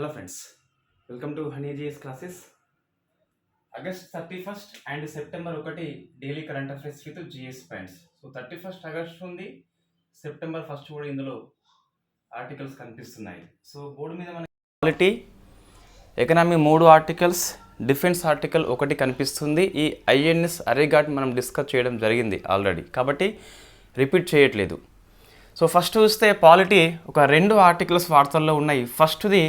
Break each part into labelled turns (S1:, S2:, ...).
S1: Hello friends welcome to Honey GS classes August thirty first and September ఒకటి daily current affairs with GS points so thirty first August ఉంది September first కూడా ఇందులో articles కనిపిస్తున్నాయి. So board మీద మన quality economy మూడు articles defence article ఒకటి కనిపిస్తుంది. ఈ ఐఎన్ఎస్ అరేగాట్ మనం డిస్కస్ చేయడం జరిగింది ఆల్రెడీ కాబట్టి రిపీట్ చేయట్లేదు. సో ఫస్ట్ చూస్తే పాలిటీ ఒక రెండు ఆర్టికల్స్ వార్తల్లో ఉన్నాయి. ఫస్ట్ది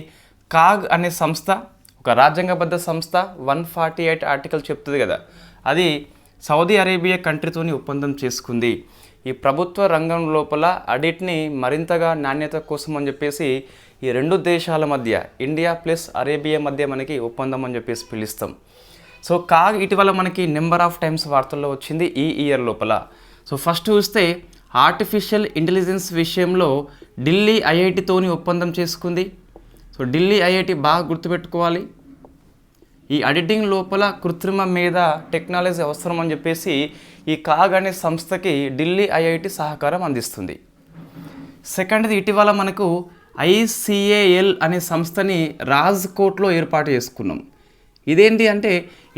S1: కాగ్ అనే సంస్థ ఒక రాజ్యాంగబద్ధ సంస్థ వన్ ఫార్టీ ఎయిట్ ఆర్టికల్ చెప్తుంది కదా. అది సౌదీ అరేబియా కంట్రీతోని ఒప్పందం చేసుకుంది. ఈ ప్రభుత్వ రంగం లోపల అడిట్ని మరింతగా నాణ్యత కోసం అని చెప్పేసి ఈ రెండు దేశాల మధ్య ఇండియా ప్లస్ అరేబియా మధ్య మనకి ఒప్పందం అని చెప్పేసి పిలుస్తాం. సో కాగ్ ఇటీవల మనకి నెంబర్ ఆఫ్ టైమ్స్ వార్తల్లో వచ్చింది ఈ ఇయర్ లోపల. సో ఫస్ట్ చూస్తే ఆర్టిఫిషియల్ ఇంటెలిజెన్స్ విషయంలో ఢిల్లీ ఐఐటితోని ఒప్పందం చేసుకుంది. సో ఢిల్లీ ఐఐటి బాగా గుర్తుపెట్టుకోవాలి. ఈ ఎడిటింగ్ లోపల కృత్రిమ మీద టెక్నాలజీ అవసరం అని చెప్పేసి ఈ కాగ్ అనే సంస్థకి ఢిల్లీ ఐఐటి సహకారం అందిస్తుంది. సెకండ్ది ఇటీవల మనకు ఐసిఏఎల్ అనే సంస్థని రాజ్కోట్లో ఏర్పాటు చేసుకున్నాం. ఇదేంటి అంటే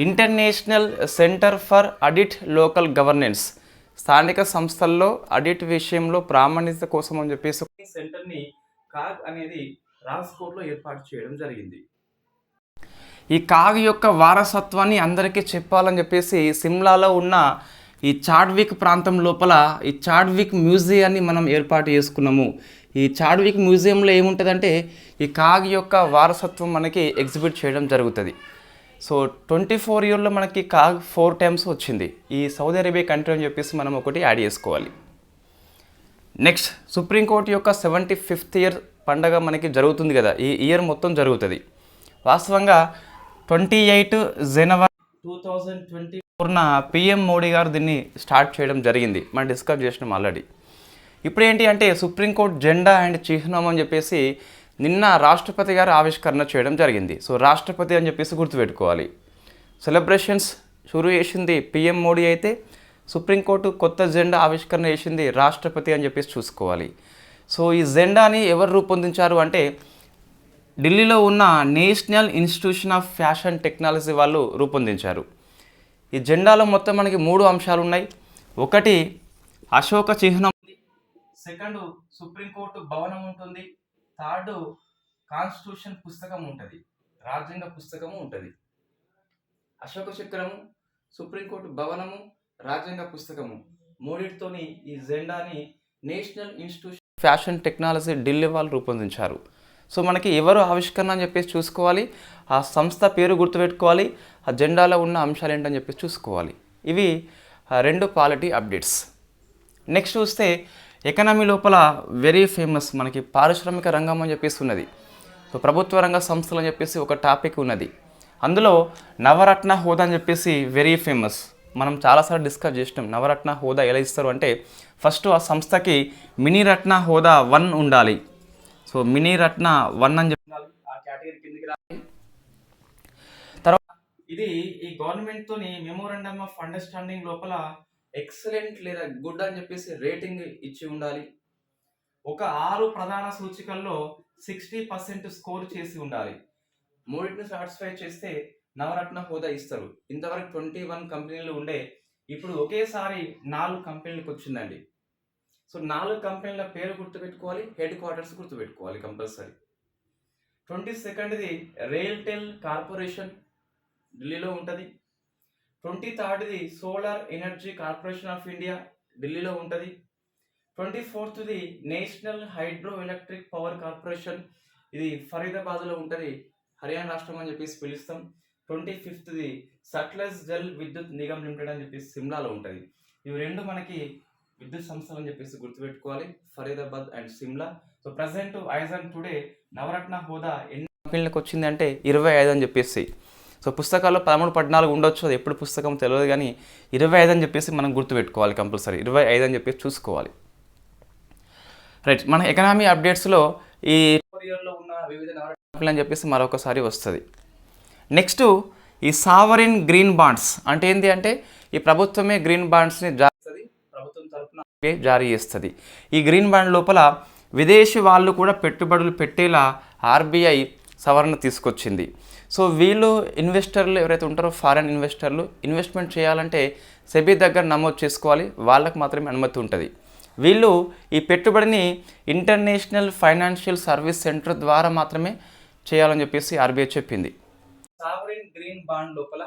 S1: international centre for audit local governance స్థానిక సంస్థల్లో అడిట్ విషయంలో ప్రామాణికత కోసం అని చెప్పేసి సెంటర్ని కాగ్ అనేది రాజ్కోట్లో ఏర్పాటు చేయడం జరిగింది. ఈ కాగ్ యొక్క వారసత్వాన్ని అందరికీ చెప్పాలని చెప్పేసి సిమ్లాలో ఉన్న ఈ చాడ్విక్ ప్రాంతం లోపల ఈ చాడ్విక్ మ్యూజియాన్ని మనం ఏర్పాటు చేసుకున్నాము. ఈ చాడ్విక్ మ్యూజియంలో ఏముంటుందంటే ఈ కాగ్ యొక్క వారసత్వం మనకి ఎగ్జిబిట్ చేయడం జరుగుతుంది. సో ట్వంటీ ఫోర్ ఇయర్లో మనకి కాగ్ ఫోర్ టైమ్స్ వచ్చింది. ఈ సౌదీ అరేబియా కంట్రీ అని చెప్పేసి మనం ఒకటి యాడ్ చేసుకోవాలి. నెక్స్ట్ సుప్రీంకోర్టు యొక్క సెవెంటీ ఫిఫ్త్ ఇయర్ పండగ మనకి జరుగుతుంది కదా. ఈ ఇయర్ మొత్తం జరుగుతుంది. వాస్తవంగా twenty eight January two thousand twenty ఫోర్న PM Modi గారు దీన్ని స్టార్ట్ చేయడం జరిగింది. మనం డిస్కస్ చేసినాం ఆల్రెడీ. ఇప్పుడు ఏంటి అంటే సుప్రీంకోర్టు జెండా అండ్ చిహ్నం అని చెప్పేసి నిన్న రాష్ట్రపతి గారు ఆవిష్కరణ చేయడం జరిగింది. సో రాష్ట్రపతి అని చెప్పేసి గుర్తుపెట్టుకోవాలి. సెలబ్రేషన్స్ షురు చేసింది పిఎం మోడీ అయితే సుప్రీంకోర్టు కొత్త జెండా ఆవిష్కరణ చేసింది రాష్ట్రపతి అని చెప్పేసి చూసుకోవాలి. సో ఈ జెండాని ఎవరు రూపొందించారు అంటే ఢిల్లీలో ఉన్న national institution of fashion technology వాళ్ళు రూపొందించారు. ఈ జెండాలో మొత్తం మనకి మూడు అంశాలు ఉన్నాయి ఒకటి అశోక చిహ్నం సెకండ్ సుప్రీంకోర్టు భవనం ఉంటుంది. థర్డ్ కాన్స్టిట్యూషన్ పుస్తకం ఉంటుంది. రాజ్యాంగ పుస్తకము ఉంటుంది. అశోక చక్రము సుప్రీంకోర్టు భవనము రాజ్యాంగ పుస్తకము. మూడింటితోని ఈ జెండాని national institution fashion technology Delhi వాళ్ళు రూపొందించారు. సో మనకి ఎవరు ఆవిష్కరణ అని చెప్పేసి చూసుకోవాలి ఆ సంస్థ పేరు గుర్తుపెట్టుకోవాలి ఆ జెండాలో ఉన్న అంశాలు ఏంటని చెప్పేసి చూసుకోవాలి. ఇవి రెండు పాలిటీ అప్డేట్స్. నెక్స్ట్ చూస్తే ఎకనామీ లోపల వెరీ ఫేమస్ మనకి పారిశ్రామిక రంగం అని చెప్పేసి ఉన్నది. సో ప్రభుత్వ రంగ సంస్థలు అని చెప్పేసి ఒక టాపిక్ ఉన్నది. అందులో నవరత్న హోదా అని చెప్పేసి వెరీ ఫేమస్. మనం చాలాసార్లు డిస్కస్ చేసినాం నవరత్న హోదా ఎలా ఇస్తారు అంటే ఫస్ట్ ఆ సంస్థకి మినీ రత్న హోదా వన్ ఉండాలి. సో మినీ రత్న వన్ అని చెప్పి ఆ కేటగిరీ కిందకి రావాలి. తర్వాత ఇది ఈ గవర్నమెంట్తో మెమోరాండమ్ ఆఫ్ అండర్స్టాండింగ్ లోపల ఎక్సలెంట్ లేదా గుడ్ అని చెప్పేసి రేటింగ్ ఇచ్చి ఉండాలి. ఒక ఆరు ప్రధాన సూచికల్లో సిక్స్టీ పర్సెంట్ స్కోర్ చేసి ఉండాలి. మూడింటిని సాటిస్ఫై చేస్తే నవరత్న హోదా ఇస్తారు. ఇంతవరకు ట్వంటీ వన్ కంపెనీలు ఉండే ఇప్పుడు ఒకేసారి నాలుగు కంపెనీలకు వచ్చిందండి. సో నాలుగు కంపెనీల పేరు గుర్తుపెట్టుకోవాలి హెడ్ క్వార్టర్స్ గుర్తుపెట్టుకోవాలి కంపల్సరీ. ట్వంటీ సెకండ్ది రైల్టెల్ కార్పొరేషన్ ఢిల్లీలో ఉంటుంది. Twenty థర్డ్ది solar energy corporation of India ఢిల్లీలో ఉంటుంది. Twenty ఫోర్త్ది national hydro electric power corporation ఇది ఫరీదాబాద్లో ఉంటుంది. హర్యానా రాష్ట్రం అని చెప్పేసి పిలుస్తాం. ట్వంటీ ఫిఫ్త్ది సట్లెస్ జల్ విద్యుత్ నిగమ్ లిమిటెడ్ అని చెప్పేసి సిమ్లాలో ఉంటుంది. ఇవి రెండు మనకి విద్యుత్ సంస్థలు అని చెప్పేసి గుర్తుపెట్టుకోవాలి. Faridabad and Shimla. So present ఐజన్ today Navratna హోదా ఎన్ని కంపెనీలకు వచ్చింది అంటే ఇరవై ఐదు అని చెప్పేసి. సో పుస్తకాల్లో పదమూడు పద్నాలుగు ఉండొచ్చు. అది ఎప్పుడు పుస్తకం తెలియదు కానీ ఇరవై ఐదు అని చెప్పేసి మనం గుర్తుపెట్టుకోవాలి కంపల్సరీ. ఇరవై ఐదు అని చెప్పేసి చూసుకోవాలి. రైట్ మన ఎకనామీ అప్డేట్స్లో ఈ ఇయర్లో ఉన్న వివిధ కంపెనీలు అని చెప్పేసి మరొకసారి వస్తుంది. నెక్స్ట్ ఈ సావరిన్ గ్రీన్ బాండ్స్ అంటే ఏంటి అంటే ఈ ప్రభుత్వమే గ్రీన్ బాండ్స్ని జారీ ప్రభుత్వం తరఫున జారీ చేస్తుంది. ఈ గ్రీన్ బాండ్ లోపల విదేశీ వాళ్ళు కూడా పెట్టుబడులు పెట్టేలా ఆర్బీఐ సవరణ తీసుకొచ్చింది. సో వీళ్ళు ఇన్వెస్టర్లు ఎవరైతే ఉంటారో ఫారెన్ ఇన్వెస్టర్లు ఇన్వెస్ట్మెంట్ చేయాలంటే సెబీ దగ్గర నమోదు చేసుకోవాలి వాళ్ళకు మాత్రమే అనుమతి ఉంటుంది. వీళ్ళు ఈ పెట్టుబడిని ఇంటర్నేషనల్ ఫైనాన్షియల్ సర్వీస్ సెంటర్ ద్వారా మాత్రమే చేయాలని చెప్పేసి ఆర్బీఐ చెప్పింది. గ్రీన్ బాండ్ లోపల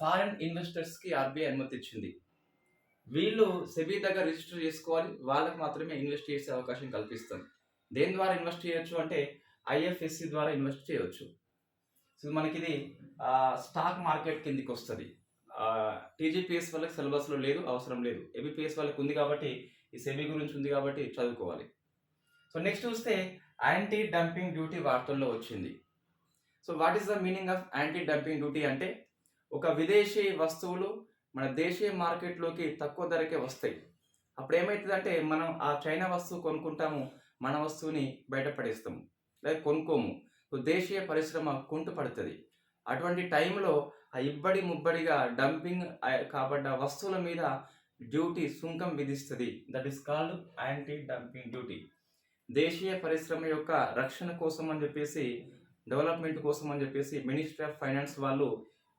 S1: ఫారిన్ ఇన్వెస్టర్స్కి ఆర్బీఐ అనుమతి ఇచ్చింది. వీళ్ళు సెబీ దగ్గర రిజిస్టర్ చేసుకోవాలి వాళ్ళకి మాత్రమే ఇన్వెస్ట్ చేసే అవకాశం కల్పిస్తాం దేని ద్వారా ఇన్వెస్ట్ చేయొచ్చు అంటే ఐఎఫ్ఎస్సి ద్వారా ఇన్వెస్ట్ చేయొచ్చు. సో మనకి ఇది స్టాక్ మార్కెట్ కిందికి వస్తుంది. టీజీపీఎస్ వాళ్ళకి సిలబస్లో లేదు అవసరం లేదు. ఏబిపిఎస్ వాళ్ళకి ఉంది కాబట్టి ఈ సెబీ గురించి ఉంది కాబట్టి చదువుకోవాలి. సో నెక్స్ట్ చూస్తే యాంటీ డంపింగ్ డ్యూటీ వార్తల్లో వచ్చింది. So what is the meaning of anti dumping duty అంటే ఒక విదేశీ వస్తువులు మన దేశీయ మార్కెట్లోకి తక్కువ ధరకే వస్తాయి. అప్పుడు ఏమవుతుందంటే మనం ఆ చైనా వస్తువు కొనుక్కుంటాము మన వస్తువుని బయటపడేస్తాము లేదా కొనుక్కోము. సో దేశీయ పరిశ్రమ కుంటు పడుతుంది. అటువంటి టైంలో ఆ ఇబ్బడి ముబ్బడిగా డంపింగ్ కాబడ్డ వస్తువుల మీద డ్యూటీ సుంకం విధిస్తుంది. That is called anti dumping duty దేశీయ పరిశ్రమ యొక్క రక్షణ కోసం అని చెప్పేసి డెవలప్మెంట్ కోసం అని చెప్పేసి మినిస్ట్రీ ఆఫ్ ఫైనాన్స్ వాళ్ళు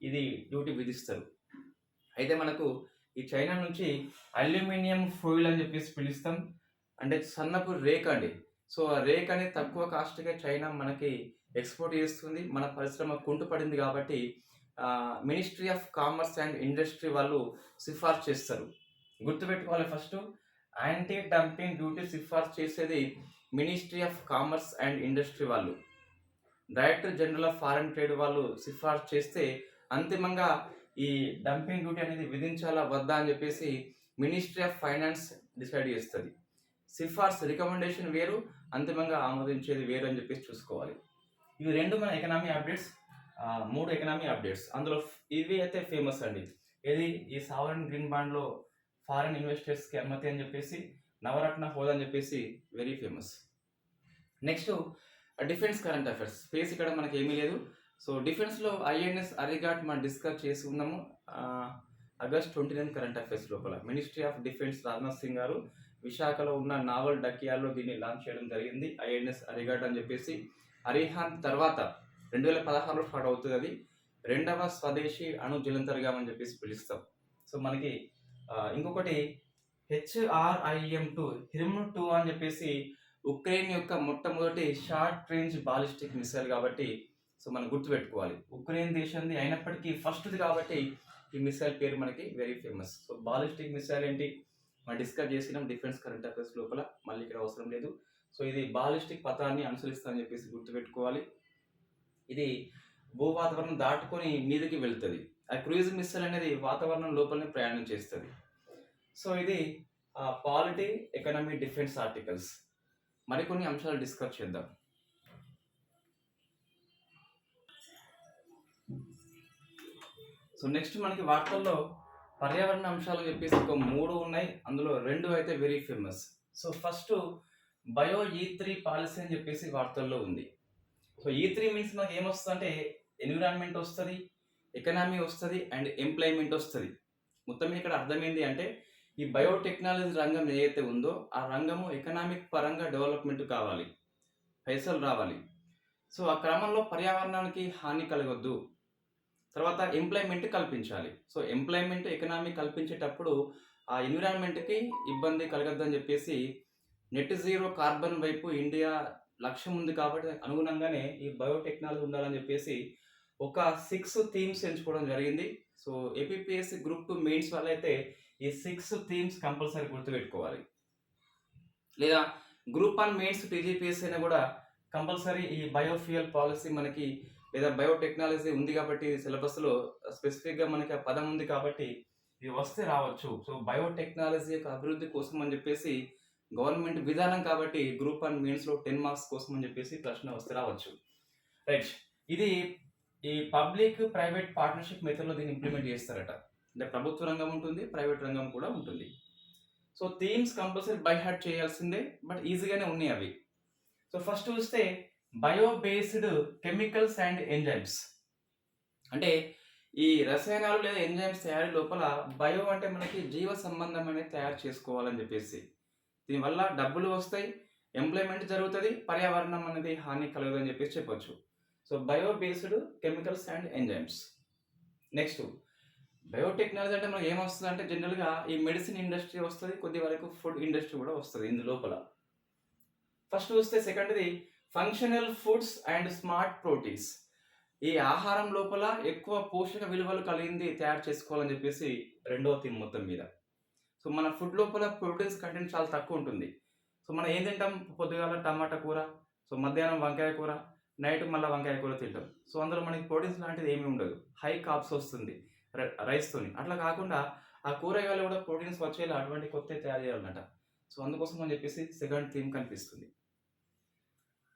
S1: ఇది డ్యూటీ విధిస్తారు. అయితే మనకు ఈ చైనా నుంచి అల్యూమినియం ఫోయిల్ అని చెప్పేసి పిలుస్తాం. అంటే సన్నపు రేక్ అండి. సో ఆ రేక్ అనేది తక్కువ కాస్ట్గా చైనా మనకి ఎక్స్పోర్ట్ చేస్తుంది. మన పరిశ్రమ కుంటుపడింది కాబట్టి ministry of commerce and industry వాళ్ళు సిఫార్సు చేస్తారు. గుర్తుపెట్టుకోవాలి ఫస్ట్. యాంటీ డంపింగ్ డ్యూటీ సిఫార్సు చేసేది ministry of commerce and industry వాళ్ళు. Director general of foreign trade వాళ్ళు సిఫార్సు చేస్తే అంతిమంగా ఈ డంపింగ్ డ్యూటీ అనేది విధించాలా వద్దా అని చెప్పేసి మినిస్ట్రీ ఆఫ్ ఫైనాన్స్ డిసైడ్ చేస్తుంది. సిఫార్సు రికమెండేషన్ వేరు అంతిమంగా ఆమోదించేది వేరు అని చెప్పేసి చూసుకోవాలి. ఇవి రెండు మన ఎకనామీ అప్డేట్స్ మూడు ఎకనామీ అప్డేట్స్. అందులో ఇవి అయితే ఫేమస్ అండి. ఏది? ఈ సావరన్ గ్రీన్ బాండ్లో ఫారెన్ ఇన్వెస్టర్స్కి అనుమతి అని చెప్పేసి నవరత్న హోదా అని చెప్పేసి very famous. Next defence current affairs space ఇక్కడ మనకి ఏమీ లేదు. సో డిఫెన్స్లో ఐఎన్ఎస్ అరిఘాట్ మనం డిస్కస్ చేసి ఉన్నాము. August twenty nine current affairs లోపల. Ministry of defence Rajnath Singh గారు విశాఖలో ఉన్న నావల్ డకియాలో దీన్ని లాంచ్ చేయడం జరిగింది. ఐఎన్ఎస్ అరిఘాట్ అని చెప్పేసి. అరిహాంత్ తర్వాత రెండు వేల పదహారులో స్టార్ట్ అవుతుంది అది. రెండవ స్వదేశీ అణు జలంతర్గాం అని చెప్పేసి పిలుస్తాం. సో మనకి uh, ఇంకొకటి హెచ్ఆర్ఐఎం టూ హిమ్ టూ అని చెప్పేసి ఉక్రెయిన్ యొక్క మొట్టమొదటి షార్ట్ రేంజ్ బాలిస్టిక్ మిసైల్ కాబట్టి సో మనం గుర్తుపెట్టుకోవాలి. ఉక్రెయిన్ దేశంది అయినప్పటికీ ఫస్ట్ది కాబట్టి ఈ మిసైల్ పేరు మనకి very famous so ballistic missile ఏంటి? మనం డిస్కస్ చేసినాం డిఫెన్స్ కరెంట్ అఫైర్స్ లోపల మళ్ళీ ఇక్కడ అవసరం లేదు. సో ఇది బాలిస్టిక్ పథాన్ని అనుసరిస్తా చెప్పేసి గుర్తుపెట్టుకోవాలి. ఇది భూ వాతావరణం దాటుకొని మీదకి వెళ్తుంది. ఆ క్రూయిజ్ మిస్సైల్ అనేది వాతావరణం లోపలనే ప్రయాణం చేస్తుంది. సో ఇది పాలిటీ ఎకనామీ డిఫెన్స్ ఆర్టికల్స్ మరికొన్ని అంశాలు డిస్కస్ చేద్దాం. సో నెక్స్ట్ మనకి వార్తల్లో పర్యావరణ అంశాలు చెప్పేసి ఒక మూడు ఉన్నాయి. అందులో రెండు అయితే very famous so first bio E three policy అని చెప్పేసి వార్తల్లో ఉంది. సో ఈ త్రీ మీన్స్ మనకి ఏమొస్తుంది అంటే ఎన్విరాన్మెంట్ వస్తుంది ఎకనామీ వస్తుంది అండ్ ఎంప్లాయ్మెంట్ వస్తుంది. మొత్తం ఇక్కడ అర్థమైంది అంటే ఈ బయోటెక్నాలజీ రంగం ఏదైతే ఉందో ఆ రంగము ఎకనామిక్ పరంగా డెవలప్మెంట్ కావాలి. పైసలు రావాలి. సో ఆ క్రమంలో పర్యావరణానికి హాని కలగొద్దు. తర్వాత ఎంప్లాయ్మెంట్ కల్పించాలి. సో ఎంప్లాయ్మెంట్ ఎకనామీ కల్పించేటప్పుడు ఆ ఎన్విరాన్మెంట్కి ఇబ్బంది కలగద్దని చెప్పేసి నెట్ జీరో కార్బన్ వైపు ఇండియా లక్ష్యం ఉంది కాబట్టి అనుగుణంగానే ఈ బయోటెక్నాలజీ ఉండాలని చెప్పేసి ఒక సిక్స్ థీమ్స్ ఎంచుకోవడం జరిగింది. So APPSC group two mains వల్ల అయితే ఈ సిక్స్ థీమ్స్ కంపల్సరీ గుర్తుపెట్టుకోవాలి. లేదా గ్రూప్ వన్ మెయిన్స్ టీజీపీఎస్ అయినా కూడా కంపల్సరీ ఈ బయోఫ్యూయల్ పాలసీ మనకి లేదా బయోటెక్నాలజీ ఉంది కాబట్టి సిలబస్లో స్పెసిఫిక్గా మనకి ఆ పదం ఉంది కాబట్టి ఇది వస్తే రావచ్చు. సో బయోటెక్నాలజీ యొక్క అభివృద్ధి కోసం అని చెప్పేసి గవర్నమెంట్ విధానం కాబట్టి గ్రూప్ వన్ మెయిన్స్లో టెన్ మార్క్స్ కోసం అని చెప్పేసి ప్రశ్న వస్తే రావచ్చు. రైట్ ఇది ఈ పబ్లిక్ ప్రైవేట్ పార్ట్నర్షిప్ మెథడ్లో దీన్ని ఇంప్లిమెంట్ చేస్తారట. అంటే ప్రభుత్వ రంగం ఉంటుంది ప్రైవేట్ రంగం కూడా ఉంటుంది. So themes compulsory by heart చేయాల్సిందే బట్ ఈజీగానే ఉన్నాయి అవి. సో ఫస్ట్ చూస్తే bio based chemicals and enzymes అంటే ఈ రసాయనాలు లేదా ఎంజైమ్స్ తయారీ లోపల బయో అంటే మనకి జీవ సంబంధం అనేది తయారు చేసుకోవాలని చెప్పేసి. దీనివల్ల డబ్బులు వస్తాయి ఎంప్లాయ్మెంట్ జరుగుతుంది పర్యావరణం అనేది హాని కలగదు అని చెప్పేసి చెప్పొచ్చు. So bio based chemicals and enzymes next biotechnology అంటే మనకి ఏమొస్తుంది అంటే జనరల్గా ఈ మెడిసిన్ ఇండస్ట్రీ వస్తుంది కొద్ది వరకు ఫుడ్ ఇండస్ట్రీ కూడా వస్తుంది ఇందు లోపల. ఫస్ట్ చూస్తే సెకండ్ది functional foods and smart proteins ఈ ఆహారం లోపల ఎక్కువ పోషక విలువలు కలిగింది తయారు చేసుకోవాలని చెప్పేసి రెండవ థీమ్ మొత్తం మీద. సో మన ఫుడ్ లోపల ప్రోటీన్స్ కంటెంట్ చాలా తక్కువ ఉంటుంది. సో మనం ఏం తింటాం? పొద్దుగాల టమాటా కూర సో మధ్యాహ్నం వంకాయ కూర నైట్ మళ్ళీ వంకాయ కూర తింటాం. సో అందులో మనకి ప్రోటీన్స్ లాంటిది ఏమీ ఉండదు. హై కాప్స్ వస్తుంది. రైస్తోని అట్లా కాకుండా ఆ కూరగాయలు కూడా ప్రోటీన్స్ వచ్చేలా అటువంటి కొత్త తయారు చేయాలన్నట సో అందుకోసం అని చెప్పేసి సెకండ్ థీమ్ కనిపిస్తుంది.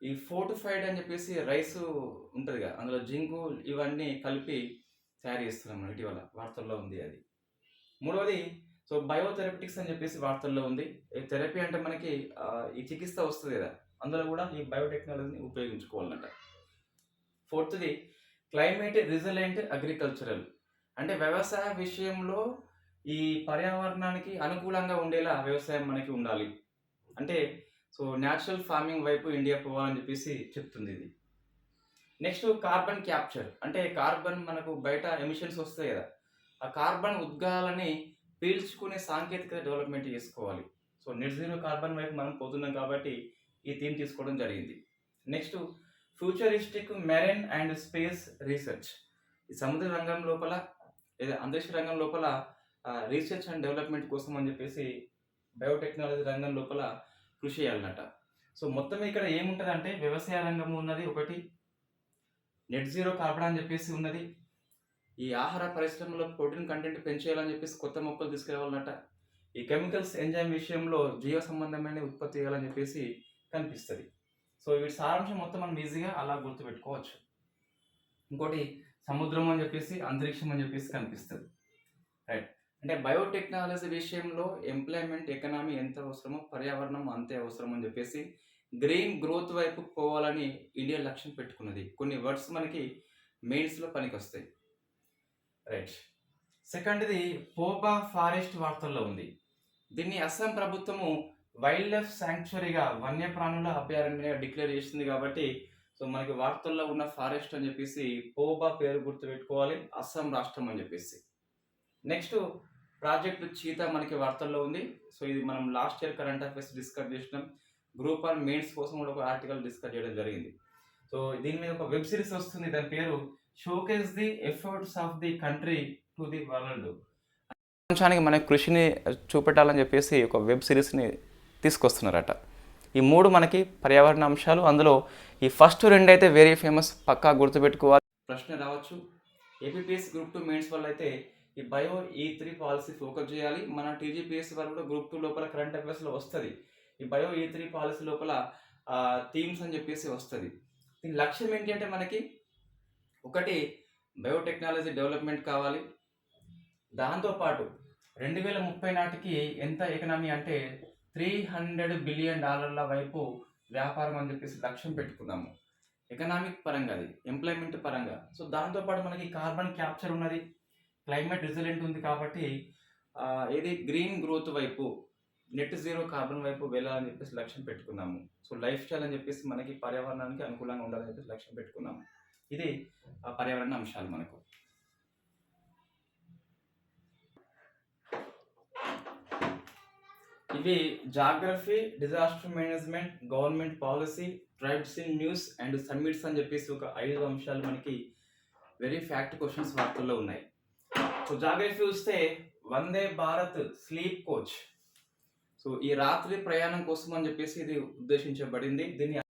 S1: ఈ ఫోర్టిఫైడ్ అని చెప్పేసి రైస్ ఉంటుంది కదా అందులో జింకు ఇవన్నీ కలిపి తయారు చేస్తున్నాం మనం ఇటీవల వార్తల్లో ఉంది అది. మూడవది సో బయోథెరపిటిక్స్ అని చెప్పేసి వార్తల్లో ఉంది. ఈ థెరపీ అంటే మనకి ఈ చికిత్స వస్తుంది కదా. అందులో కూడా ఈ బయోటెక్నాలజీని ఉపయోగించుకోవాలన్నట ఫోర్త్ది క్లైమేట్ రిజిలెంట్ అగ్రికల్చరల్. అంటే వ్యవసాయ విషయంలో ఈ పర్యావరణానికి అనుకూలంగా ఉండేలా వ్యవసాయం మనకి ఉండాలి. అంటే సో న్యాచురల్ ఫార్మింగ్ వైపు ఇండియా పోవాలని చెప్పేసి చెప్తుంది ఇది. Next carbon capture. అంటే కార్బన్ మనకు బయట ఎమిషన్స్ వస్తాయి కదా. ఆ కార్బన్ ఉద్గాలని పీల్చుకునే సాంకేతిక డెవలప్మెంట్ చేసుకోవాలి. సో నెట్ జీరో కార్బన్ వైపు మనం పోతున్నాం కాబట్టి ఈ థీమ్ తీసుకోవడం జరిగింది. Next futuristic marine and space research. ఈ సముద్ర రంగం లోపల అంతరిక్ష రంగం లోపల రీసెర్చ్ అండ్ డెవలప్మెంట్ కోసం అని చెప్పేసి బయోటెక్నాలజీ రంగం లోపల కృషి చేయాలన్నట సో మొత్తం ఇక్కడ ఏముంటుంది అంటే వ్యవసాయ రంగం ఉన్నది ఒకటి నెట్ జీరో కార్బన్ అని చెప్పేసి ఉన్నది. ఈ ఆహార పరిశ్రమలో ప్రోటీన్ కంటెంట్ పెంచేయాలని చెప్పేసి కొత్త మొక్కలు తీసుకురావాలన్నట ఈ కెమికల్స్ ఎంజైమ్ విషయంలో జీవ సంబంధమైన ఉత్పత్తి చేయాలని చెప్పేసి కనిపిస్తుంది. సో వీటి సారాంశం మొత్తం మనం ఈజీగా అలా గుర్తుపెట్టుకోవచ్చు. ఇంకోటి సముద్రం అని చెప్పేసి అంతరిక్షం అని చెప్పేసి కనిపిస్తుంది. రైట్ అంటే బయోటెక్నాలజీ విషయంలో ఎంప్లాయ్మెంట్ ఎకనామీ ఎంత అవసరమో పర్యావరణం అంతే అవసరం అని చెప్పేసి గ్రీన్ గ్రోత్ వైపు పోవాలని ఇండియా లక్ష్యం పెట్టుకున్నది. కొన్ని వర్డ్స్ మనకి మెయిన్స్లో పనికి వస్తాయి రైట్ సెకండ్ది పోబా ఫారెస్ట్ వార్తల్లో ఉంది. దీన్ని అస్సాం ప్రభుత్వము వైల్డ్ లైఫ్ శాంక్చురీగా వన్యప్రాణుల అభయారణ్యంగా డిక్లేర్ చేసింది కాబట్టి సో మనకి వార్తల్లో ఉన్న ఫారెస్ట్ అని చెప్పేసి పోబా పేరు గుర్తుపెట్టుకోవాలి అస్సాం రాష్ట్రం అని చెప్పేసి. నెక్స్ట్ ప్రాజెక్ట్ చీత మనకి వార్తల్లో ఉంది. సో ఇది మనం last year current affairs discuss చేసినాం. గ్రూప్ ఆన్ మెయిన్స్ కోసం కూడా ఒక ఆర్టికల్ డిస్కస్ చేయడం జరిగింది. సో దీని మీద ఒక వెబ్ సిరీస్ వస్తుంది దాని పేరు showcase the efforts of the country to the world ప్రపంచానికి మన కృషిని చూపెట్టాలని చెప్పేసి ఒక వెబ్ సిరీస్ని తీసుకొస్తున్నారట. ఈ మూడు మనకి పర్యావరణ అంశాలు. అందులో ఈ ఫస్ట్ రెండు అయితే వెరీ ఫేమస్ పక్కా గుర్తుపెట్టుకోవాలి. ప్రశ్న రావచ్చు. ఏపీపీఎస్ గ్రూప్ టూ మెయిన్స్ వల్ల అయితే ఈ bio e E three policy focus చేయాలి. మన టీజీపీఎస్ వాళ్ళు కూడా గ్రూప్ టూ లోపల కరెంట్ అఫైర్స్లో వస్తుంది. ఈ bio e E three policy లోపల థీమ్స్ అని చెప్పేసి వస్తుంది. దీని లక్ష్యం ఏంటి అంటే మనకి ఒకటి బయోటెక్నాలజీ డెవలప్మెంట్ కావాలి. దాంతోపాటు రెండు వేల ముప్పై నాటికి ఎంత ఎకనామీ అంటే త్రీ హండ్రెడ్ బిలియన్ డాలర్ల వైపు వ్యాపారం అని చెప్పేసి లక్ష్యం పెట్టుకున్నాము. ఎకనామిక్ పరంగా అది ఎంప్లాయ్మెంట్ పరంగా. సో దాంతోపాటు మనకి కార్బన్ క్యాప్చర్ ఉన్నది క్లైమేట్ రిజలెంట్ ఉంది కాబట్టి ఏది గ్రీన్ గ్రోత్ వైపు నెట్ జీరో కార్బన్ వైపు వెళ్ళాలని చెప్పేసి లక్ష్యం పెట్టుకున్నాము. సో లైఫ్ స్టైల్ అని చెప్పేసి మనకి పర్యావరణానికి అనుకూలంగా ఉండాలని చెప్పేసి లక్ష్యం పెట్టుకున్నాము. ఇది ఆ పర్యావరణ అంశాలు మనకు. ఇవి geography disaster management government policy tribes in news and summits అని చెప్పేసి ఒక ఐదు అంశాలు మనకి వెరీ ఫ్యాక్ట్ క్వశ్చన్స్ వార్తల్లో ఉన్నాయి. సో జాగ్రఫీ చూస్తే Vande Bharat sleep coach. So ఈ రాత్రి ప్రయాణం కోసం అని చెప్పేసి ఇది ఉద్దేశించబడింది. దీన్ని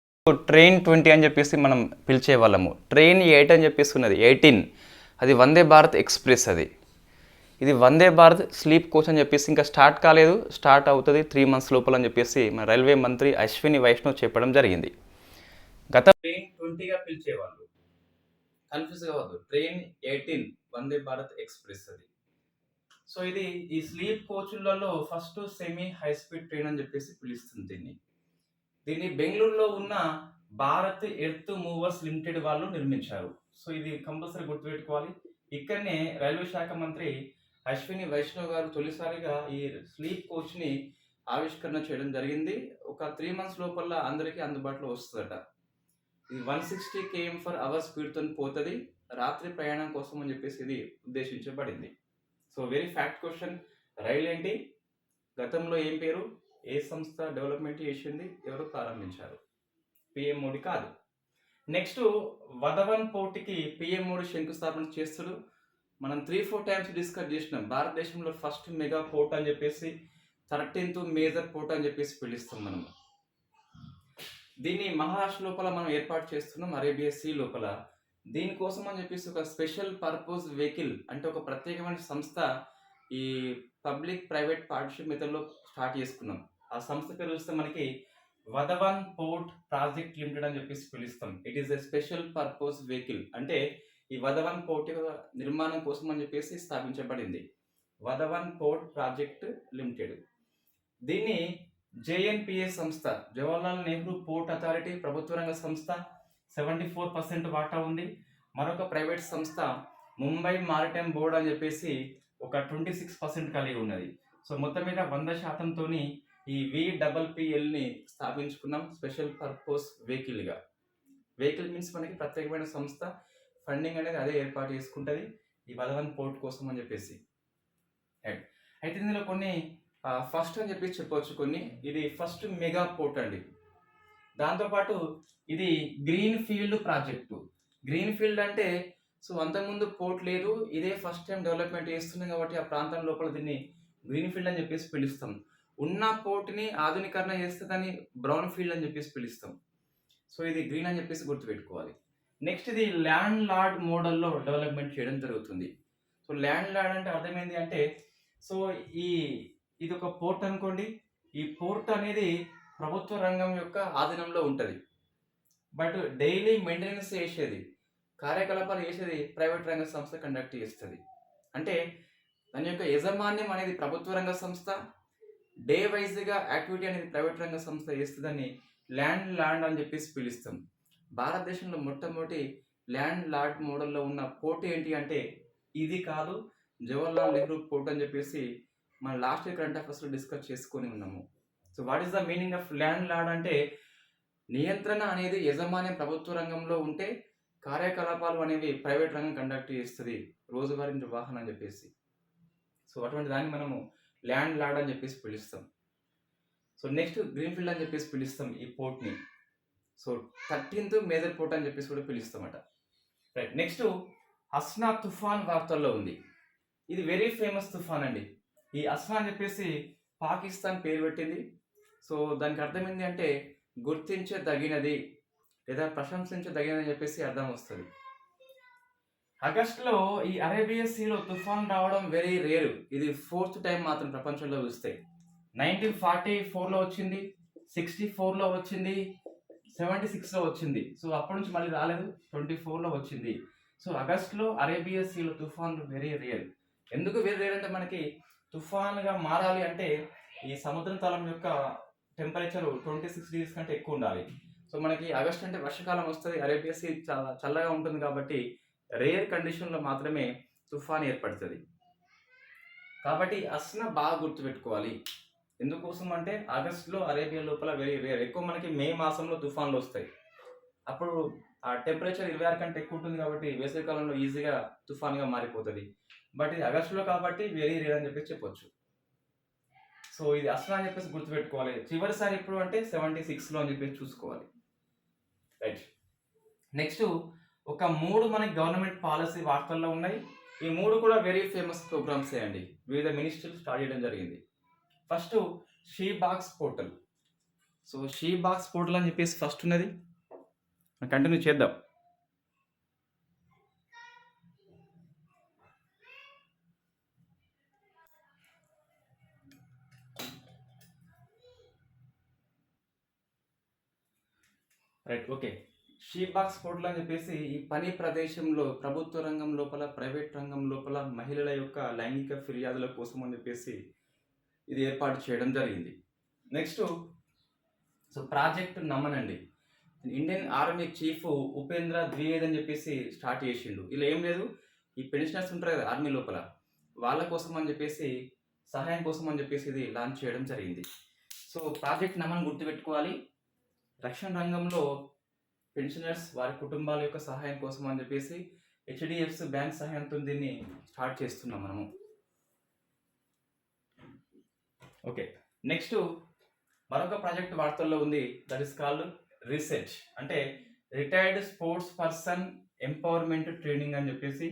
S1: ట్రైన్ ట్వంటీ అని చెప్పేసి మనం పిలిచే వాళ్ళము ట్రైన్ ఎయిట్ అని చెప్పేసి ఉన్నది. ఎయిటీన్. అది వందే భారత్ ఎక్స్ప్రెస్ అది. ఇది వందే భారత్ స్లీప్ కోచ్ అని చెప్పేసి ఇంకా స్టార్ట్ కాలేదు. స్టార్ట్ అవుతుంది త్రీ మంత్స్ లోపల అని చెప్పేసి మన రైల్వే మంత్రి అశ్విని వైష్ణవ్ చెప్పడం జరిగింది. గత ట్రైన్ ట్వంటీగా పిలిచేవాళ్ళు. కన్ఫ్యూజ్ కావద్దు. Train eighteen Vande Bharat express అది. సో ఇది ఈ sleep కోచ్లలో first semi high speed train అని చెప్పేసి పిలుస్తుంది దీన్ని. దీన్ని బెంగళూరులో ఉన్న భారత్ ఎర్త్ మూవర్స్ లిమిటెడ్ వాళ్ళు నిర్మించారు. సో ఇది కంపల్సరీ గుర్తుపెట్టుకోవాలి. ఇక్కడనే రైల్వే శాఖ మంత్రి అశ్విని వైష్ణవ్ గారు తొలిసారిగా ఈ స్లీప్ కోచ్ని ఆవిష్కరణ చేయడం జరిగింది. ఒక త్రీ మంత్స్ లోపల అందరికీ అందుబాటులో వస్తుందట. ఇది one sixty KM for hour స్పీడ్తో పోతుంది. రాత్రి ప్రయాణం కోసం అని చెప్పేసి ఇది ఉద్దేశించబడింది. So very fact question. రైలు ఏంటి? గతంలో ఏం పేరు? ఏ సంస్థ డెవలప్మెంట్ చేసింది? ఎవరు ప్రారంభించారు? పిఎం మోడీ కాదు. నెక్స్ట్ వధవన్ పోర్టుకి పిఎం మోడీ శంకుస్థాపన చేస్తుడు. మనం త్రీ ఫోర్ టైమ్స్ డిస్కస్ చేసినాం. భారతదేశంలో ఫస్ట్ మెగా పోర్ట్ అని చెప్పేసి థర్టీన్త్ మేజర్ పోర్ట్ అని చెప్పేసి పిలుస్తాం మనం. దీన్ని మహారాష్ట్ర లోపల మనం ఏర్పాటు చేస్తున్నాం అరేబియా సీ లోపల. దీనికోసం అని చెప్పేసి ఒక స్పెషల్ పర్పస్ వెహికల్ అంటే ఒక ప్రత్యేకమైన సంస్థ ఈ పబ్లిక్ ప్రైవేట్ పార్ట్నర్షిప్ మెథడ్లో స్టార్ట్ చేసుకున్నాం. ఆ సంస్థ పేరు చూస్తే మనకి వదవన్ పోర్ట్ ప్రాజెక్ట్ లిమిటెడ్ అని చెప్పేసి పిలుస్తాం. It is a special purpose vehicle అంటే ఈ వధవన్ పోర్ట్ నిర్మాణం కోసం అని చెప్పేసి స్థాపించబడింది. Vadhavan port project limited. దీన్ని జేఎన్పిఏ సంస్థ జవహర్లాల్ నెహ్రూ పోర్ట్ అథారిటీ ప్రభుత్వ రంగ సంస్థ సెవెంటీ ఫోర్ పర్సెంట్ వాటా ఉంది. మరొక ప్రైవేట్ సంస్థ ముంబై మారిటైమ్ బోర్డ్ అని చెప్పేసి ఒక ట్వంటీ సిక్స్ పర్సెంట్ కలిగి ఉన్నది. సో మొత్తం మీద వంద శాతంతోని ఈ వి డబల్ పిఎల్ని స్థాపించుకున్నాం స్పెషల్ పర్పస్ వెహికల్గా. వెహికల్ మీన్స్ మనకి ప్రత్యేకమైన సంస్థ. ఫండింగ్ అనేది అదే ఏర్పాటు చేసుకుంటుంది. ఈ బలవన్ పోర్ట్ కోసం అని చెప్పేసి. అయితే ఇందులో కొన్ని ఫస్ట్ అని చెప్పేసి చెప్పవచ్చు కొన్ని. ఇది ఫస్ట్ మెగా పోర్ట్ అండి. దాంతోపాటు ఇది green field project green field అంటే సో అంతకుముందు పోర్ట్ లేదు. ఇదే ఫస్ట్ టైం డెవలప్మెంట్ చేస్తుంది కాబట్టి ఆ ప్రాంతం లోపల దీన్ని గ్రీన్ ఫీల్డ్ అని చెప్పేసి పిలుస్తాం. ఉన్న పోర్ట్ని ఆధునీకరణ చేస్తే దాన్ని బ్రౌన్ ఫీల్డ్ అని చెప్పేసి పిలుస్తాం. సో ఇది గ్రీన్ అని చెప్పేసి గుర్తుపెట్టుకోవాలి. నెక్స్ట్ ఇది ల్యాండ్ లార్డ్ మోడల్లో డెవలప్మెంట్ చేయడం జరుగుతుంది. సో ల్యాండ్ లార్డ్ అంటే అర్థమైంది అంటే సో ఈ ఇది ఒక పోర్ట్ అనుకోండి. ఈ పోర్ట్ అనేది ప్రభుత్వ రంగం యొక్క ఆధీనంలో ఉంటుంది. బట్ డైలీ మెయింటెనెన్స్ చేసేది కార్యకలాపాలు చేసేది ప్రైవేట్ రంగ సంస్థ కండక్ట్ చేస్తుంది. అంటే దాని యొక్క యజమాన్యం అనేది ప్రభుత్వ రంగ సంస్థ డే వైజ్గా యాక్టివిటీ అనేది ప్రైవేట్ రంగ సంస్థ చేస్తుందని ల్యాండ్ ల్యాండ్ అని చెప్పేసి పిలుస్తాం. భారతదేశంలో మొట్టమొదటి ల్యాండ్ లార్డ్ మోడల్లో ఉన్న పోర్ట్ ఏంటి అంటే ఇది కాదు జవహర్లాల్ నెహ్రూ పోర్ట్ అని చెప్పేసి మన లాస్ట్ ఇయర్ కరెంట్ అఫైర్స్లో డిస్కస్ చేసుకొని ఉన్నాము. So what is the meaning of landlord అంటే నియంత్రణ అనేది యజమాన్య ప్రభుత్వ రంగంలో ఉంటే కార్యకలాపాలు అనేవి ప్రైవేట్ రంగం కండక్ట్ చేస్తుంది రోజువారీ నిర్వహణ అని చెప్పేసి. సో అటువంటి దాన్ని మనము ల్యాండ్ లార్డ్ అని చెప్పేసి పిలుస్తాం. సో నెక్స్ట్ గ్రీన్ఫీల్డ్ అని చెప్పేసి పిలుస్తాం ఈ పోర్ట్ని. సో థర్టీన్త్ మేజర్ పోర్ట్ అని చెప్పేసి కూడా పిలుస్తామట. రైట్ నెక్స్ట్ హస్నా తుఫాన్ వార్తల్లో ఉంది. ఇది వెరీ ఫేమస్ తుఫాన్ అండి. ఈ అస్నా అని చెప్పేసి పాకిస్తాన్ పేరు పెట్టింది. సో దానికి అర్థం ఏంటి అంటే గుర్తించదగినది లేదా ప్రశంసించదగినది అని చెప్పేసి అర్థం వస్తుంది. ఆగస్టులో ఈ అరేబియా సీలో తుఫాన్ రావడం వెరీ రేరు ఇది ఫోర్త్ టైం మాత్రం ప్రపంచంలో చూస్తే. నైన్టీన్ ఫార్టీ ఫోర్లో వచ్చింది సిక్స్టీ ఫోర్లో వచ్చింది సెవెంటీ సిక్స్లో వచ్చింది. సో అప్పటి నుంచి మళ్ళీ రాలేదు. ట్వంటీ ఫోర్లో వచ్చింది. సో ఆగస్ట్లో అరేబియా సీలో తుఫాన్లు వెరీ రియల్ ఎందుకు వెరీ రేర్ అంటే మనకి తుఫాన్గా మారాలి అంటే ఈ సముద్ర తలం యొక్క టెంపరేచర్ ట్వంటీ సిక్స్ డిగ్రీస్ కంటే ఎక్కువ ఉండాలి. సో మనకి ఆగస్ట్ అంటే వర్షాకాలం వస్తుంది. అరేబియా సీ చాలా చల్లగా ఉంటుంది కాబట్టి రేర్ కండిషన్లో మాత్రమే తుఫాన్ ఏర్పడుతుంది. కాబట్టి అస్న బాగా గుర్తుపెట్టుకోవాలి. ఎందుకోసం అంటే ఆగస్టులో అరేబియా లోపల వెరీ రేర్ ఎక్కువ మనకి మే మాసంలో తుఫాన్లు వస్తాయి. అప్పుడు ఆ టెంపరేచర్ ఇరవై ఆరు కంటే ఎక్కువ ఉంటుంది కాబట్టి వేసవికాలంలో ఈజీగా తుఫాన్గా మారిపోతుంది. బట్ ఇది ఆగస్టులో కాబట్టి వెరీ రేర్ అని చెప్పేసి చెప్పొచ్చు. సో ఇది అసలు అని చెప్పేసి గుర్తుపెట్టుకోవాలి. చివరిసారి ఎప్పుడు అంటే సెవెంటీ సిక్స్లో అని చెప్పేసి చూసుకోవాలి. రైట్ నెక్స్ట్ ఒక మూడు మనకి గవర్నమెంట్ పాలసీ వార్తల్లో ఉన్నాయి. ఈ మూడు కూడా వెరీ ఫేమస్ ప్రోగ్రామ్స్ అండి. వివిధ మినిస్టర్లు స్టార్ట్ చేయడం జరిగింది. First she box portal. So she box portal అని చెప్పేసి ఫస్ట్ ఉన్నది. కంటిన్యూ చేద్దాం. Right okay. She box portal అని చెప్పేసి ఈ పని ప్రదేశంలో ప్రభుత్వ రంగం లోపల ప్రైవేట్ రంగం లోపల మహిళల యొక్క లైంగిక ఫిర్యాదుల కోసం అని చెప్పేసి ఇది ఏర్పాటు చేయడం జరిగింది. Next so project నమ్మనండి. Indian army chief Upendra Dwivedi అని చెప్పేసి స్టార్ట్ చేసిండు. ఇలా ఏం లేదు ఈ పెన్షనర్స్ ఉంటారు కదా ఆర్మీ లోపల వాళ్ళ కోసం అని చెప్పేసి సహాయం కోసం అని చెప్పేసి ఇది లాంచ్ చేయడం జరిగింది. సో ప్రాజెక్ట్ నమని గుర్తుపెట్టుకోవాలి. రక్షణ రంగంలో పెన్షనర్స్ వారి కుటుంబాల యొక్క సహాయం కోసం అని చెప్పేసి హెచ్డిఎఫ్సి బ్యాంక్ సహాయంతో దీన్ని స్టార్ట్ చేస్తున్నాం మనము. ఓకే. నెక్స్ట్ మరొక ప్రాజెక్ట్ వార్తల్లో ఉంది. దట్ ఇస్ కాల్డ్ రీసెర్చ్ అంటే retired sports person empowerment training అని చెప్పేసి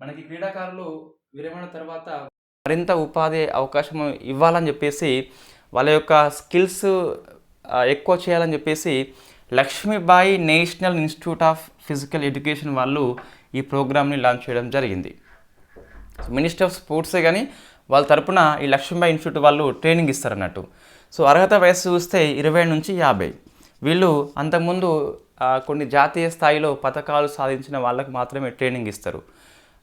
S1: మనకి క్రీడాకారులు విరమణ తర్వాత మరింత ఉపాధి అవకాశం ఇవ్వాలని చెప్పేసి వాళ్ళ యొక్క స్కిల్స్ ఎక్కువ చేయాలని చెప్పేసి Lakshmibai national institute of physical education వాళ్ళు ఈ ప్రోగ్రామ్ని లాంచ్ చేయడం జరిగింది. మినిస్టర్ ఆఫ్ స్పోర్ట్సే కానీ వాళ్ళ తరపున ఈ లక్ష్మీబాయి ఇన్స్టిట్యూట్ వాళ్ళు ట్రైనింగ్ ఇస్తారు అన్నట్టు సో అర్హత వయస్సు చూస్తే ఇరవై నుంచి యాభై. వీళ్ళు అంతకుముందు కొన్ని జాతీయ స్థాయిలో పథకాలు సాధించిన వాళ్ళకు మాత్రమే ట్రైనింగ్ ఇస్తారు.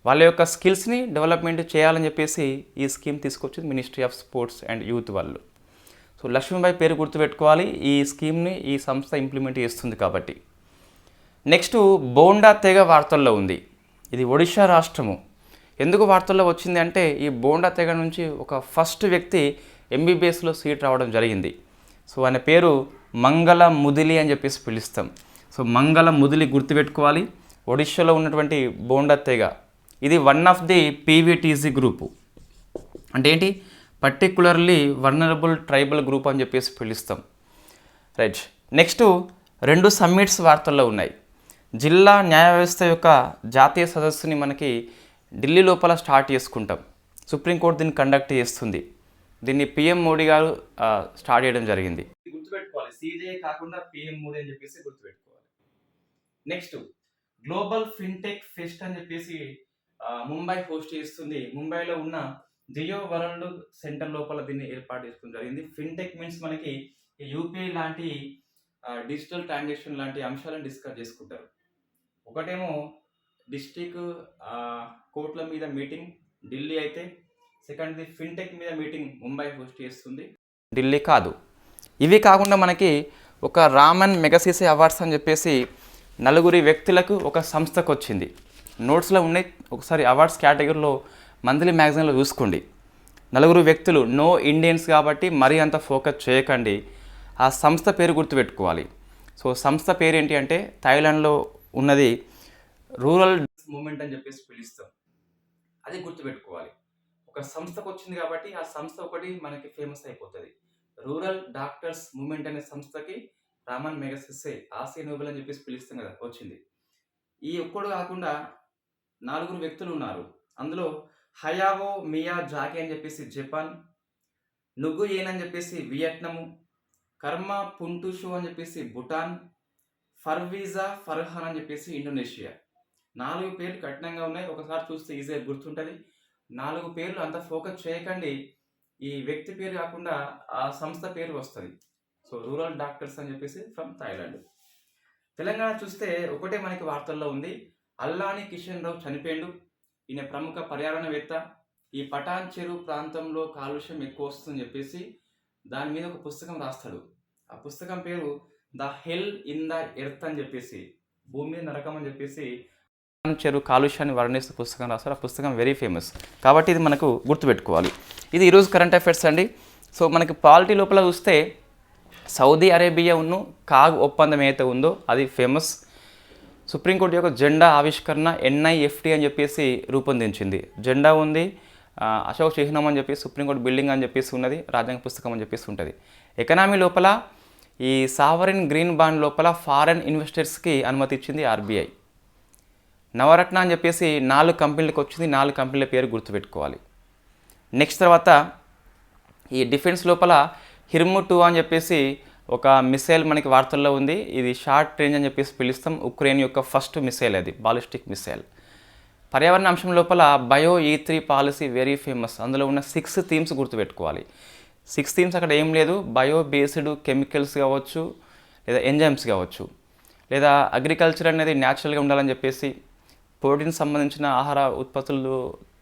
S1: వాళ్ళ యొక్క స్కిల్స్ని డెవలప్మెంట్ చేయాలని చెప్పేసి ఈ స్కీమ్ తీసుకొచ్చింది ministry of sports and youth వాళ్ళు. సో లక్ష్మీబాయి పేరు గుర్తుపెట్టుకోవాలి. ఈ స్కీమ్ని ఈ సంస్థ ఇంప్లిమెంట్ చేస్తుంది కాబట్టి. నెక్స్ట్ బోండా తెగ వార్తల్లో ఉంది. ఇది ఒడిషా రాష్ట్రము. ఎందుకు వార్తల్లో వచ్చింది అంటే ఈ బోండా తెగ నుంచి ఒక ఫస్ట్ వ్యక్తి ఎంబీబీఎస్లో సీట్ రావడం జరిగింది. సో ఆయన పేరు మంగళ ముదిలి అని చెప్పేసి పిలుస్తాం. సో మంగళ ముదిలి గుర్తుపెట్టుకోవాలి. ఒడిషాలో ఉన్నటువంటి బోండా తెగ. ఇది one of the PVTC group అంటే ఏంటి? పర్టికులర్లీ వర్నరబుల్ ట్రైబల్ గ్రూప్ అని చెప్పేసి పిలుస్తాం. రైట్ నెక్స్ట్ రెండు సమ్మిట్స్ వార్తల్లో ఉన్నాయి. జిల్లా న్యాయ వ్యవస్థ యొక్క జాతీయ సదస్సుని మనకి ఢిల్లీ లోపల స్టార్ట్ చేసుకుంటాం. సుప్రీంకోర్టు దీన్ని కండక్ట్ చేస్తుంది. దీన్ని పిఎం మోడీ గారు స్టార్ట్ చేయడం జరిగింది. గుర్తుపెట్టుకోవాలి. సీజే కాకుండా పిఎం మోడీ అని చెప్పేసి గుర్తుపెట్టుకోవాలి. నెక్స్ట్ గ్లోబల్ ఫిన్టెక్ ఫెస్ట్ అని చెప్పేసి ముంబై హోస్ట్ చేస్తుంది. ముంబైలో ఉన్న జియో వరల్డ్ సెంటర్ లోపల దీన్ని ఏర్పాటు చేసుకోవడం జరిగింది. ఫిన్టెక్ మీన్స్ మనకి యూపీఐ లాంటి డిజిటల్ ట్రాన్సాక్షన్ లాంటి అంశాలను డిస్కస్ చేసుకుంటారు. ఒకటేమో డిస్టిక్ కోర్టుల మీద మీటింగ్ ఢిల్లీ అయితే సెకండ్ది ఫిన్టెక్ మీద మీటింగ్ ముంబై హోస్ట్ చేస్తుంది. ఢిల్లీ కాదు. ఇవి కాకుండా మనకి ఒక రామన్ మెగసీసీ అవార్డ్స్ అని చెప్పేసి నలుగురి వ్యక్తులకు ఒక సంస్థకు వచ్చింది. నోట్స్లో ఉన్నాయి. ఒకసారి అవార్డ్స్ కేటగిరీలో మంత్లీ మ్యాగజైన్లో చూసుకోండి. నలుగురు వ్యక్తులు నో ఇండియన్స్ కాబట్టి మరీ అంత ఫోకస్ చేయకండి. ఆ సంస్థ పేరు గుర్తుపెట్టుకోవాలి. సో సంస్థ పేరు ఏంటి అంటే థాయిలాండ్లో ఉన్నది రూరల్ మూమెంట్ అని చెప్పేసి పిలుస్తాం. అది గుర్తుపెట్టుకోవాలి. ఒక సంస్థకు వచ్చింది కాబట్టి ఆ సంస్థ ఒకటి మనకి ఫేమస్ అయిపోతుంది. రూరల్ డాక్టర్స్ మూమెంట్ అనే సంస్థకి రామన్ మెగసెస్సే ఆసియా నోబెల్ అని చెప్పేసి పిలుస్తాం కదా వచ్చింది. ఈ ఒక్కడు కాకుండా నాలుగురు వ్యక్తులు ఉన్నారు. అందులో హయావో మియా జాకి అని చెప్పేసి జపాన్ నుగు ఏన్ అని చెప్పేసి వియట్నము కర్మ పుంటుషు అని చెప్పేసి భూటాన్ ఫర్వీజా ఫర్హాన్ అని చెప్పేసి ఇండోనేషియా. నాలుగు పేర్లు కఠినంగా ఉన్నాయి. ఒకసారి చూస్తే ఈజీగా గుర్తుంటుంది. నాలుగు పేర్లు అంత ఫోకస్ చేయకండి. ఈ వ్యక్తి పేరు కాకుండా ఆ సంస్థ పేరు వస్తుంది. సో రూరల్ డాక్టర్స్ అని చెప్పేసి ఫ్రమ్ థాయిలాండ్. తెలంగాణ చూస్తే ఒకటే మనకి వార్తల్లో ఉంది. అల్లాని కిషన్ రావు చనిపోయిండు. ఈయన ప్రముఖ పర్యావరణవేత్త. ఈ పటాన్ చెరువు ప్రాంతంలో కాలుష్యం ఎక్కువ వస్తుందని చెప్పేసి దాని మీద ఒక పుస్తకం రాస్తాడు. ఆ పుస్తకం పేరు the hell in the earth అని చెప్పేసి భూమి మీద నరకం అని చెప్పేసి చెరువు కాలుష్యాన్ని వర్ణిస్తూ పుస్తకం రాస్తారు ఆ పుస్తకం వెరీ ఫేమస్ కాబట్టి ఇది మనకు గుర్తుపెట్టుకోవాలి. ఇది ఈరోజు కరెంట్ అఫైర్స్ అండి. సో మనకి పాలిటీ లోపల చూస్తే సౌదీ అరేబియా ఉన్న కాగ్ ఒప్పందం ఏదైతే ఉందో అది ఫేమస్ సుప్రీంకోర్టు యొక్క జెండా ఆవిష్కరణ ఎన్ఐఎఫ్టీ అని చెప్పేసి రూపొందించింది. జెండా ఉంది. అశోక్ చిహ్నం అని చెప్పేసి సుప్రీంకోర్టు బిల్డింగ్ అని చెప్పేసి ఉన్నది. రాజ్యాంగ పుస్తకం అని చెప్పేసి ఉంటుంది. ఎకనామీ లోపల ఈ సావరిన్ గ్రీన్ బాండ్ లోపల ఫారెన్ ఇన్వెస్టర్స్కి అనుమతి ఇచ్చింది ఆర్బీఐ. నవరత్న అని చెప్పేసి నాలుగు కంపెనీలకు వచ్చింది నాలుగు కంపెనీల పేరు గుర్తుపెట్టుకోవాలి. నెక్స్ట్ తర్వాత ఈ డిఫెన్స్ లోపల హిర్ము టూ అని చెప్పేసి ఒక మిసైల్ మనకి వార్తల్లో ఉంది. ఇది షార్ట్ రేంజ్ అని చెప్పేసి పిలుస్తాం. ఉక్రెయిన్ యొక్క ఫస్ట్ మిసైల్ అది బాలిస్టిక్ మిసైల్. పర్యావరణ అంశం లోపల bio E three policy very famous. అందులో ఉన్న సిక్స్ థీమ్స్ గుర్తుపెట్టుకోవాలి. సిక్స్ థీమ్స్ అక్కడ ఏం లేదు. బయో బేస్డ్ కెమికల్స్ కావచ్చు లేదా ఎంజైమ్స్ కావచ్చు. లేదా అగ్రికల్చర్ అనేది న్యాచురల్గా ఉండాలని చెప్పేసి ప్రోటీన్ సంబంధించిన ఆహార ఉత్పత్తులు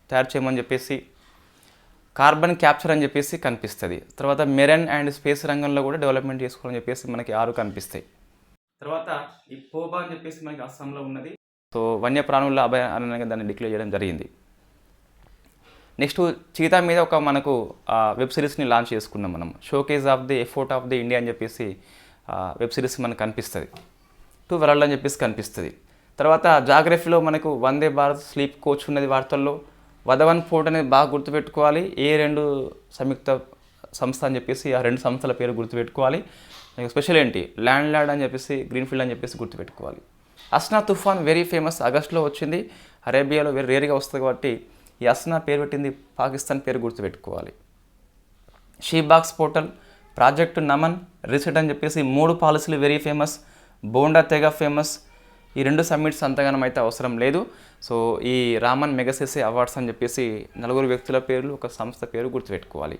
S1: తయారు చేయమని చెప్పేసి కార్బన్ క్యాప్చర్ అని చెప్పేసి కనిపిస్తుంది. తర్వాత మెరైన్ అండ్ స్పేస్ రంగంలో కూడా డెవలప్మెంట్ చేసుకోవాలని చెప్పేసి మనకి ఆరు కనిపిస్తాయి. తర్వాత ఈ పోబా అని చెప్పేసి మనకి అస్సాంలో ఉన్నది. సో వన్యప్రాణుల అభయారణ్యంగా దాన్ని డిక్లేర్ చేయడం జరిగింది.
S2: నెక్స్ట్ చీతా మీద ఒక మనకు వెబ్ సిరీస్ని లాంచ్ చేసుకున్నాం మనం. Showcase of the effort of the India అని చెప్పేసి వెబ్ సిరీస్ మనకు కనిపిస్తుంది. టు వరల్డ్ అని చెప్పేసి కనిపిస్తుంది. తర్వాత జాగ్రఫీలో మనకు వందే భారత్ స్లీప్ కోచ్ ఉన్నది వార్తల్లో. వదవన్ ఫోర్ట్ అనేది బాగా గుర్తుపెట్టుకోవాలి. ఏ రెండు సంయుక్త సంస్థ అని చెప్పేసి ఆ రెండు సంస్థల పేరు గుర్తుపెట్టుకోవాలి. స్పెషల్ ఏంటి? ల్యాండ్ లార్డ్ అని చెప్పేసి గ్రీన్ఫీల్డ్ అని చెప్పేసి గుర్తుపెట్టుకోవాలి. అస్నా తుఫాన్ వెరీ ఫేమస్. ఆగస్టులో వచ్చింది. అరేబియాలో వెరీ రేర్గా వస్తుంది కాబట్టి ఈ అస్నా పేరు పెట్టింది పాకిస్తాన్ పేరు గుర్తుపెట్టుకోవాలి. She box portal project Naman reset అని చెప్పేసి మూడు పాలసీలు వెరీ ఫేమస్. బోండా తెగ ఫేమస్. ఈ రెండు సమ్మిట్స్ అంతగానం అయితే అవసరం లేదు. సో ఈ రామన్ మెగసెసే అవార్డ్స్ అని చెప్పేసి నలుగురు వ్యక్తుల పేర్లు ఒక సంస్థ పేరు గుర్తుపెట్టుకోవాలి.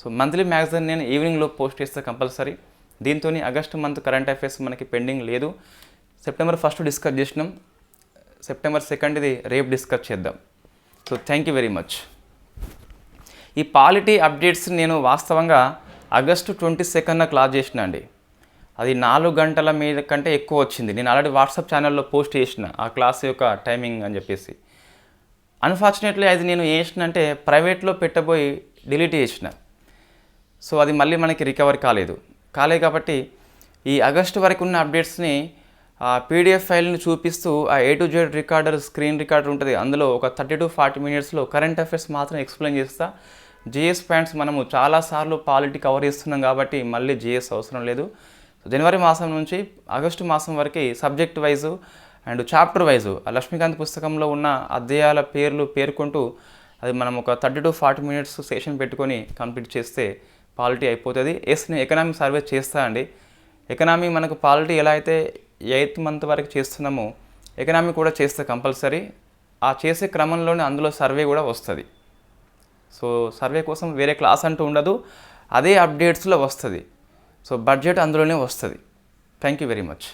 S2: సో మంత్లీ మ్యాగజైన్ నేను ఈవినింగ్లో పోస్ట్ చేస్తే కంపల్సరీ. దీంతో ఆగస్టు మంత్ కరెంట్ అఫైర్స్ మనకి పెండింగ్ లేదు. సెప్టెంబర్ ఫస్ట్ డిస్కస్ చేసినాం. సెప్టెంబర్ సెకండ్ ఇది రేపు డిస్కస్ చేద్దాం. So thank you very much. ఈ పాలిటీ అప్డేట్స్ నేను వాస్తవంగా ఆగస్టు ట్వంటీ సెకండ్న క్లాస్ చేసిన అండి. అది నాలుగు గంటల మీద కంటే ఎక్కువ వచ్చింది. నేను ఆల్రెడీ వాట్సాప్ ఛానల్లో పోస్ట్ చేసిన ఆ క్లాస్ యొక్క టైమింగ్ అని చెప్పేసి. అన్ఫార్చునేట్లీ అది నేను చేసిన అంటే ప్రైవేట్లో పెట్టబోయి డిలీట్ చేసిన. సో అది మళ్ళీ మనకి రికవర్ కాలేదు. కాలేదు కాబట్టి ఈ ఆగస్టు వరకు ఉన్న అప్డేట్స్ని ఆ పీడిఎఫ్ ఫైల్ని చూపిస్తూ ఆ A to Z recorder screen recorder ఉంటుంది. అందులో ఒక థర్టీ టు ఫార్టీ మినిట్స్లో కరెంట్ అఫైర్స్ మాత్రం ఎక్స్ప్లెయిన్ చేస్తా. జిఎస్ పాయింట్స్ మనము చాలాసార్లు పాలిటీ కవర్ చేస్తున్నాం కాబట్టి మళ్ళీ జిఎస్ అవసరం లేదు. సో జనవరి మాసం నుంచి ఆగస్టు మాసం వరకు subject wise and chapter wise ఆ లక్ష్మీకాంత్ పుస్తకంలో ఉన్న అధ్యాయాల పేర్లు పేర్కొంటూ అది మనం ఒక thirty to forty minutes session పెట్టుకొని కంప్లీట్ చేస్తే పాలిటీ అయిపోతుంది. ఎస్ నేను ఎకనామిక్ సర్వే చేస్తా అండి. ఎకనామీ మనకు పాలిటీ ఎలా అయితే ఎయిత్ మంత్ వరకు చేస్తున్నామో ఎకనామీ కూడా చేస్తే కంపల్సరీ ఆ చేసే క్రమంలోనే అందులో సర్వే కూడా వస్తుంది. సో సర్వే కోసం వేరే క్లాస్ అంటూ ఉండదు. అదే అప్డేట్స్లో వస్తుంది. సో బడ్జెట్ అందులోనే వస్తుంది. Thank you very much